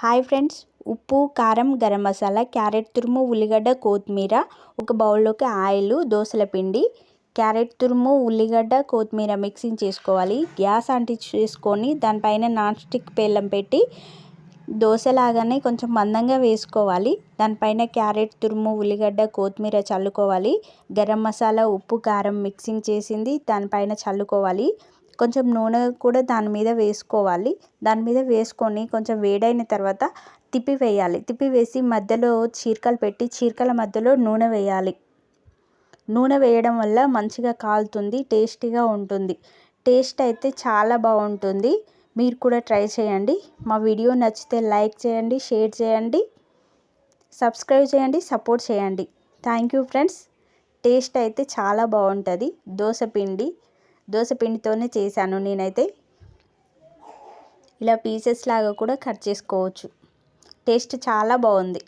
Hi friends ఉప్పు కారం garam masala carrot తురుము ఉల్లిగడ్డ కొత్తిమీర ఒక బౌల్లోకి ఆయిల్ దోసల పిండి. క్యారెట్ తురుము ఉల్లిగడ్డ కొత్తిమీర మిక్సింగ్ చేసుకోవాలి. గ్యాస్ చేసుకొని దానిపైన నాన్ స్టిక్ పేలం పెట్టి దోశలాగానే కొంచెం మందంగా వేసుకోవాలి. దానిపైన క్యారెట్ తురుము ఉల్లిగడ్డ కొత్తిమీర చల్లుకోవాలి. గరం మసాలా ఉప్పు కారం మిక్సింగ్ చేసింది దానిపైన చల్లుకోవాలి. కొంచెం నూనె కూడా దాని మీద వేసుకోవాలి. దాని మీద వేసుకొని కొంచెం వేడైన తర్వాత తిప్పి వేయాలి. తిప్పి వేసి మధ్యలో చీరకలు పెట్టి చీరకల మధ్యలో నూనె వేయాలి. నూనె వేయడం వల్ల మంచిగా కాలుతుంది టేస్టీగా ఉంటుంది. టేస్ట్ అయితే చాలా బాగుంటుంది. మీరు కూడా ట్రై చేయండి. మా వీడియో నచ్చితే లైక్ చేయండి షేర్ చేయండి సబ్స్క్రైబ్ చేయండి సపోర్ట్ చేయండి. Thank you friends. టేస్ట్ అయితే చాలా బాగుంటుంది. దోశ పిండి దోశ పిండితోనే చేశాను నేనైతే. ఇలా పీసెస్ లాగా కూడా కట్ చేసుకోవచ్చు. టేస్ట్ చాలా బాగుంది.